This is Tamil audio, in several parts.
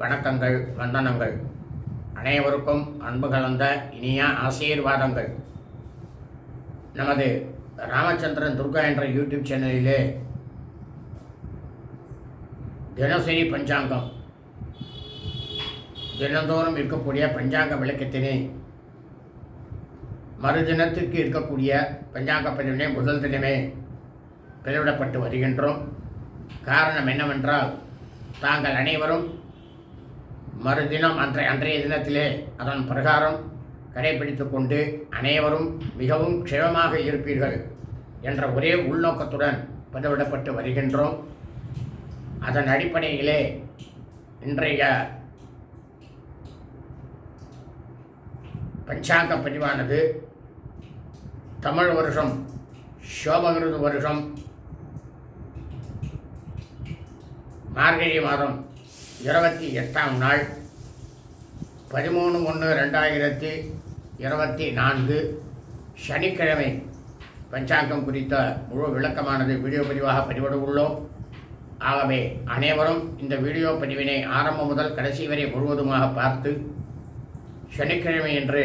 வணக்கங்கள் வந்தனங்கள். அனைவருக்கும் அன்பு கலந்த இனிய ஆசீர்வாதங்கள். நமது ராமச்சந்திரன் துர்கா என்ற யூடியூப் சேனலிலே தினசரி பஞ்சாங்கம். தினந்தோறும் இருக்கக்கூடிய பஞ்சாங்க விளக்கத்தினை மறுதினத்திற்கு இருக்கக்கூடிய பஞ்சாங்க பதிவினை முதல் தினமே பிளவிடப்பட்டு வருகின்றோம். காரணம் என்னவென்றால் தாங்கள் அனைவரும் மறுதினம் அன்றைய அன்றைய தினத்திலே அதன் பிரகாரம் கடைபிடித்து கொண்டு அனைவரும் மிகவும் க்ஷேமமாக இருப்பீர்கள் என்ற ஒரே உள்நோக்கத்துடன் பதிவிடப்பட்டு வருகின்றோம். அதன் அடிப்படையிலே இன்றைய பஞ்சாங்க பதிவானது தமிழ் வருஷம் சோபகிருது வருஷம் மார்கழி மாதம் இருபத்தி எட்டாம் நாள் பதிமூணு ஒன்று ரெண்டாயிரத்தி இருபத்தி நான்கு சனிக்கிழமை. பஞ்சாங்கம் குறித்த முழு விளக்கமானது வீடியோ பதிவாக பதிவிட உள்ளோம். ஆகவே அனைவரும் இந்த வீடியோ பதிவினை ஆரம்பம் முதல் கடைசி வரை முழுவதுமாக பார்த்து சனிக்கிழமை என்று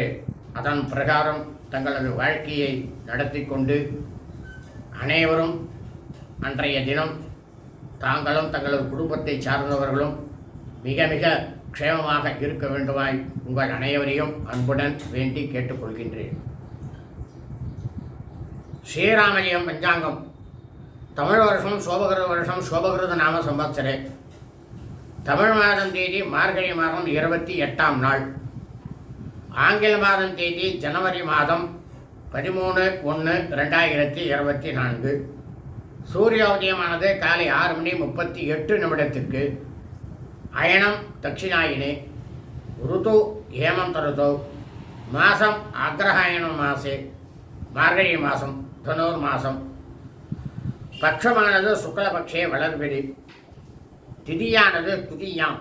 அதன் பிரகாரம் தங்களது வாழ்க்கையை நடத்தி கொண்டு அனைவரும் அன்றைய தினம் தாங்களும் தங்களது குடும்பத்தை சார்ந்தவர்களும் மிக மிக க்ஷேமமாக இருக்க வேண்டுமாய் உங்கள் அனைவரையும் அன்புடன் வேண்டி கேட்டுக்கொள்கின்றேன். ஸ்ரீராமலியம் பஞ்சாங்கம். தமிழ் வருஷம் சோபகிருத வருஷம் சோபகிருத நாம சம்பத்சரே தமிழ் மாதம் தேதி மார்கழி மாதம் இருபத்தி எட்டாம் நாள். ஆங்கில மாதம் தேதி ஜனவரி மாதம் பதிமூணு ஒன்று ரெண்டாயிரத்தி இருபத்தி நான்கு. சூரிய உதயமானது காலை ஆறு மணி முப்பத்தி எட்டு நிமிடத்திற்கு அயனம் தட்சிணாயினே. ருது ஹேமந்த ருது மாதம் அக்ரஹாயணம் மாசே. மார்கழி மாதம் தனூர் மாதம் பட்சமானது சுக்லபக்ஷே வளர்பிடி. திதியானது துதியாம்.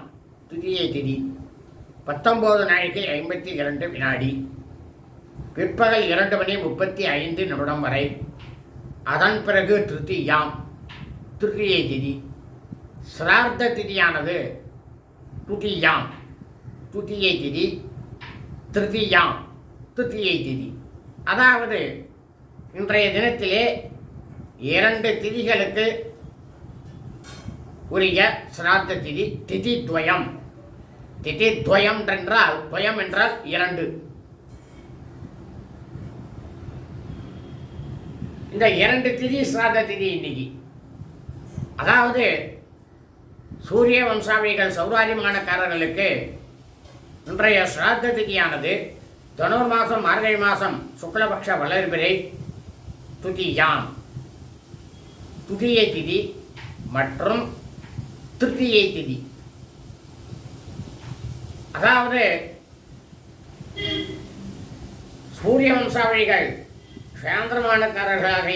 துதியை திதி. பத்தொம்போது நாளைக்கு ஐம்பத்தி இரண்டு வினாடி. பிற்பகல் இரண்டு மணி முப்பத்தி ஐந்து நிமிடம் வரை. அதன் பிறகு திருத்தியாம். திருத்தியை திதி. சிரார்த்த திதியானது துதியாம். துதியை திதி திருத்தியாம் திருத்தியை திதி. அதாவது இன்றைய தினத்திலே இரண்டு திதிகளுக்கு உரிய சிராத்த திதி திதி துவயம் திதி துவயம் என்றால் துவயம் என்றால் இரண்டு. இந்த இரண்டு திதி சிராத்த திதி இன்னைக்கு. அதாவது சூரிய வம்சாவிகள் சௌராஜ்யமானக்காரர்களுக்கு இன்றைய சிராத்த திதியானது தனுர் மாதம் மார்கழி மாதம் சுக்லபக்ஷ வளர்பிறை துதியாம் துதியை திதி மற்றும் திருத்தியை திதி. அதாவது சூரிய வம்சாவளிகள் சுயாந்திரமானக்காரர்களாக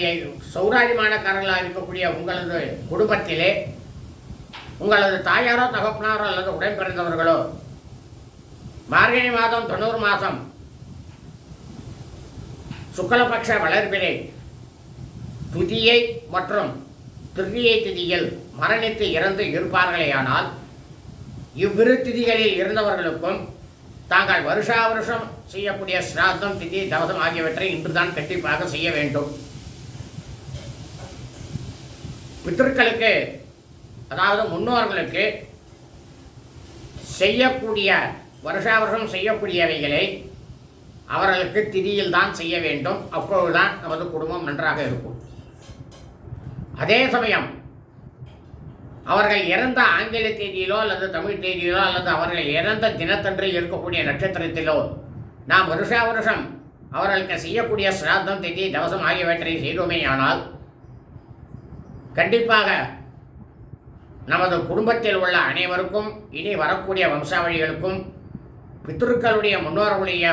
சௌராஜ்யமானக்காரர்களாக இருக்கக்கூடிய உங்களது குடும்பத்திலே உங்களது தாயாரோ தகப்பனாரோ அல்லது உடன் பிறந்தவர்களோ மார்கழி மாதம் தொண்ணூறு மாதம் சுக்லபக்ஷ வளர்பிறை துதியை மற்றும் திருதியை திதியில் மரணித்து இறந்து இருப்பார்களேயானால் இவ்விரு திதிகளில் இருந்தவர்களுக்கும் தாங்கள் வருஷா வருஷம் செய்யக்கூடிய சிராத்தம் திதி தவசம் ஆகியவற்றை இன்றுதான் கண்டிப்பாக செய்ய வேண்டும். பித்தர்களுக்கு அதாவது முன்னோர்களுக்கு செய்யக்கூடிய வருஷா வருஷம் செய்யக்கூடியவைகளை அவர்களுக்கு திதியில் தான் செய்ய வேண்டும். அப்பொழுதுதான் நமது குடும்பம் நன்றாக இருக்கும். அதே சமயம் அவர்கள் இறந்த ஆங்கில தேதியிலோ அல்லது தமிழ் தேதியிலோ அல்லது அவர்கள் இறந்த தினத்தன்று இருக்கக்கூடிய நட்சத்திரத்திலோ நாம் வருஷா வருஷம் அவர்களுக்கு செய்யக்கூடிய சிராத்தம் திதி தவசம் ஆகியவற்றை செய்தோமேயானால் கண்டிப்பாக நமது குடும்பத்தில் உள்ள அனைவருக்கும் இனி வரக்கூடிய வம்சாவளிகளுக்கும் பித்ருக்களுடைய முன்னோர்களுடைய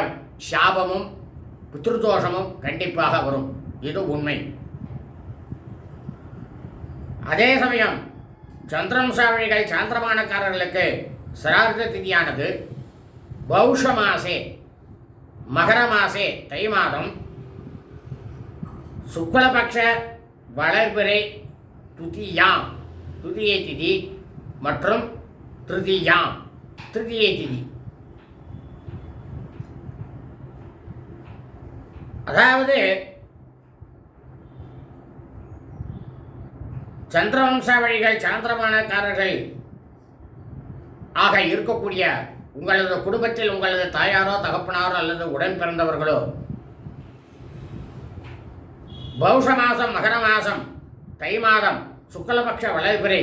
சாபமும் பித்ருதோஷமும் கண்டிப்பாக வரும். இது உண்மை. அதே சமயம் சந்திரவம்சாவளிகள் சாந்திரமானக்காரர்களுக்கு சிரார்த்த திதியானது பௌஷ மாசே மகர மாசே தை மாதம் சுக்லபக்ஷ வளர்பிறை துதியாம். துதியை திதி மற்றும் திருதியாம். திருதியை திதி. அதாவது சந்திரவம்சாவழிகள் சாந்திரமானக்காரர்கள் ஆக இருக்கக்கூடிய உங்களது குடும்பத்தில் உங்களது தாயாரோ தகப்பனாரோ அல்லது உடன் பிறந்தவர்களோ பௌஷ மாதம் மகர மாதம் தை மாதம் சுக்லபக்ஷ வளர்பிறை.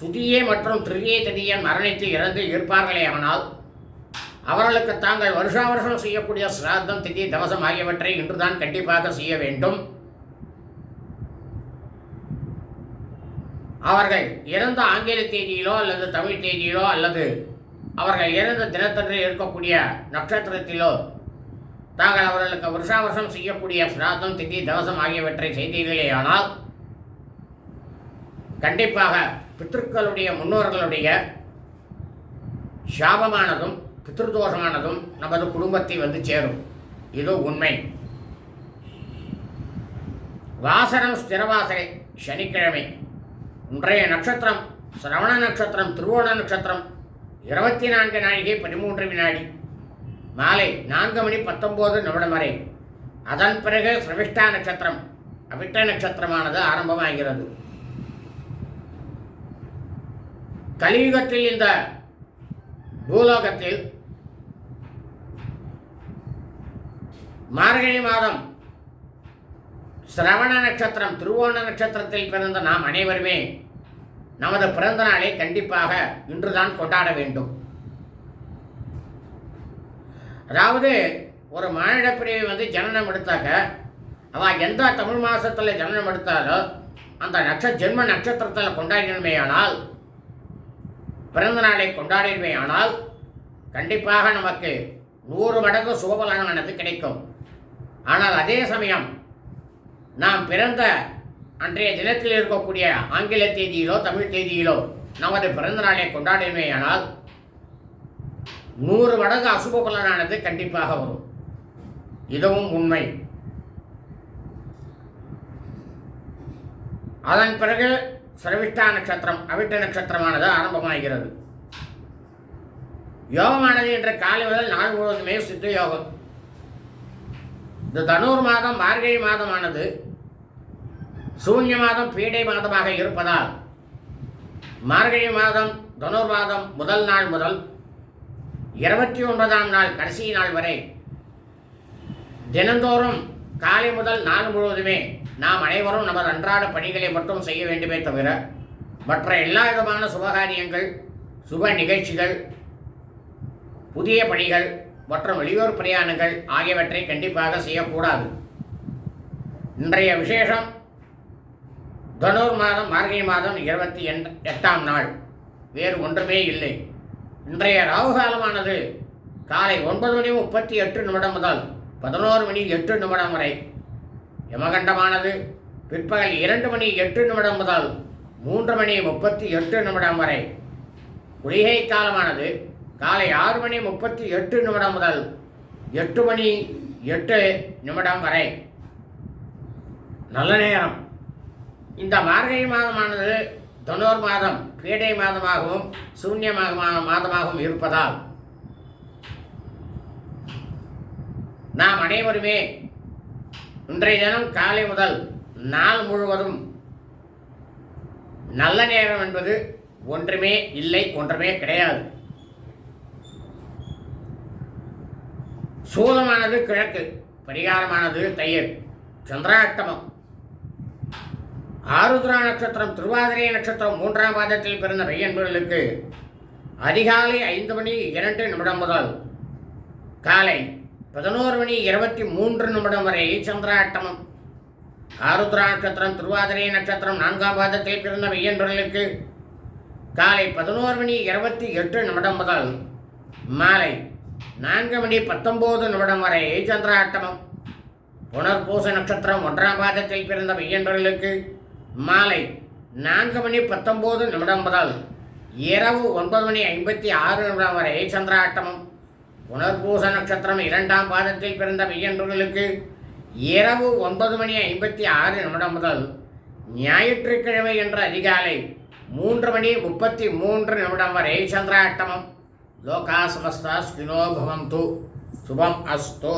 துதியே மற்றும் திருதியை ததியை மரணித்து இறந்து இருப்பார்களே ஆனால் அவர்களுக்கு தாங்கள் வருஷா வருஷம் செய்யக்கூடிய சிராத்தம் திதி தவசம் ஆகியவற்றை இன்றுதான் கண்டிப்பாக செய்ய வேண்டும். அவர்கள் இறந்த ஆங்கில தேதியிலோ அல்லது தமிழ் தேதியிலோ அல்லது அவர்கள் இறந்த தினத்தன்று இருக்கக்கூடிய நட்சத்திரத்திலோ தாங்கள் அவர்களுக்கு வருஷா வருஷம் செய்யக்கூடிய சிராத்தம் திதி தவசம் ஆகியவற்றை செய்தீர்களேயானால் கண்டிப்பாக பித்ருக்களுடைய முன்னோர்களுடைய சாபமானதும் பித்ருதோஷமானதும் நமது குடும்பத்தை வந்து சேரும். இது உண்மை. வாசனம் ஸ்திரவாசனை சனிக்கிழமை. இன்றைய நட்சத்திரம் சிரவண நட்சத்திரம் திருவோண நட்சத்திரம் இருபத்தி நான்கு நாழிகை பதிமூன்று வினாடி. மாலை நான்கு மணி பத்தொம்போது நிமிடம் வரை. அதன் பிறகு சிரவிஷ்டா நட்சத்திரம் அவிட்ட நட்சத்திரமானது ஆரம்பமாகிறது. கலியுகத்தில் இந்த பூலோகத்தில் மார்கழி மாதம் சிரவண நட்சத்திரம் திருவோண நட்சத்திரத்தில் பிறந்த நாம் அனைவருமே நமது பிறந்த நாளை கண்டிப்பாக இன்றுதான் கொண்டாட வேண்டும். அதாவது ஒரு மானிட வந்து ஜனனம் எடுத்தாக்க அவன் எந்த தமிழ் மாதத்தில் ஜனனம் எடுத்தாலோ அந்த நட்ச ஜென்ம நட்சத்திரத்தில் கொண்டாடினமே ஆனால் பிறந்த நாளை கொண்டாடினமே ஆனால் கண்டிப்பாக நமக்கு நூறு மடங்கு சுபபலனானது கிடைக்கும். ஆனால் அதே சமயம் நாம் பிறந்த அன்றைய தினத்தில் இருக்கக்கூடிய ஆங்கில தேதியிலோ தமிழ் தேதியிலோ நமது பிறந்த நாளை கொண்டாடினேயானால் நூறு மடங்கு அசுப பலனானது கண்டிப்பாக வரும். இதுவும் உண்மை. அதன் பிறகு சிரவிஷ்டா நட்சத்திரம் அவிட்ட நட்சத்திரமானது ஆரம்பமாகிறது. யோகமானது என்ற காலை முதல் நாள் முழுவதுமே சித்த யோகம். இந்த தனூர் மாதம் மார்கழி மாதமானது சூன்ய மாதம் பீடை மாதமாக இருப்பதால் மார்கழி மாதம் தனுர் மாதம் முதல் நாள் முதல் இருபத்தி ஒன்பதாம் நாள் கடைசி நாள் வரை தினந்தோறும் காலை முதல் நாள் முழுவதுமே நாம் அனைவரும் நமது அன்றாட பணிகளை மட்டும் செய்ய வேண்டுமே தவிர மற்ற எல்லா விதமான சுபகாரியங்கள் சுப நிகழ்ச்சிகள் புதிய பணிகள் மற்றும் வெளியூர் பிரயாணங்கள் ஆகியவற்றை கண்டிப்பாக செய்யக்கூடாது. இன்றைய விசேஷம் தனுர் மாதம் மார்கழி மாதம் இருபத்தி எண் எட்டாம் நாள். வேறு ஒன்றுமே இல்லை. இன்றைய ராகு காலமானது காலை ஒன்பது மணி முப்பத்தி எட்டு நிமிடம் முதல் பதினோரு மணி எட்டு நிமிடம் வரை யமகண்டமானது. பிற்பகல் இரண்டு மணி எட்டு நிமிடம் முதல் மூன்று மணி முப்பத்தி எட்டு நிமிடம் வரை. குளிகை காலமானது காலை ஆறு மணி முப்பத்தி எட்டு நிமிடம் முதல் எட்டு மணி எட்டு நிமிடம் வரை. நல்ல நேரம். இந்த மார்கழி மாதமானது தனோர் மாதம் பீடை மாதமாகவும் சூன்ய மா- மாதமாகவும் இருப்பதால் நாம் அனைவருமே இன்றைய தினம் காலை முதல் நாள் முழுவதும் நல்ல நேரம் என்பது ஒன்றுமே இல்லை ஒன்றுமே கிடையாது. சூதமானது கிழக்கு பரிகாரமானது தையர் சந்திராஷ்டமம். ஆருத்ரா நட்சத்திரம் திருவாதிரை நட்சத்திரம் மூன்றாம் பாதத்தில் பிறந்த பையன்பர்களுக்கு அதிகாலை ஐந்து மணி இரண்டு நிமிடம் முதல் காலை பதினோரு மணி இருபத்தி மூன்று நிமிடம் வரை சந்திராட்டமம். ஆருத்ரா நட்சத்திரம் திருவாதிரை நட்சத்திரம் நான்காம் பாதத்தில் பிறந்த மெய்யன்பர்களுக்கு காலை பதினோரு மணி இருபத்தி எட்டு நிமிடம் முதல் மாலை நான்கு மணி பத்தொம்போது நிமிடம் வரை சந்திராட்டமம். புனர்பூச நட்சத்திரம் ஒன்றாம் பாதத்தில் பிறந்த பையன்பர்களுக்கு மாலை நான்கு மணி பத்தொம்போது நிமிடம் முதல் இரவு ஒன்பது மணி ஐம்பத்தி ஆறு நிமிடம் வரை சந்திராட்டமம். புனர்பூச நட்சத்திரம் இரண்டாம் பாதத்தில் பிறந்த பையன்பர்களுக்கு இரவு ஒன்பது மணி ஐம்பத்தி ஆறு நிமிடம் முதல் ஞாயிற்றுக்கிழமை என்ற அதிகாலை மூன்று மணி முப்பத்தி மூன்று நிமிடம் வரை சந்திராட்டமம். லோகா சமஸ்தா ஸ்பினோ சுபம் அஸ்தோ.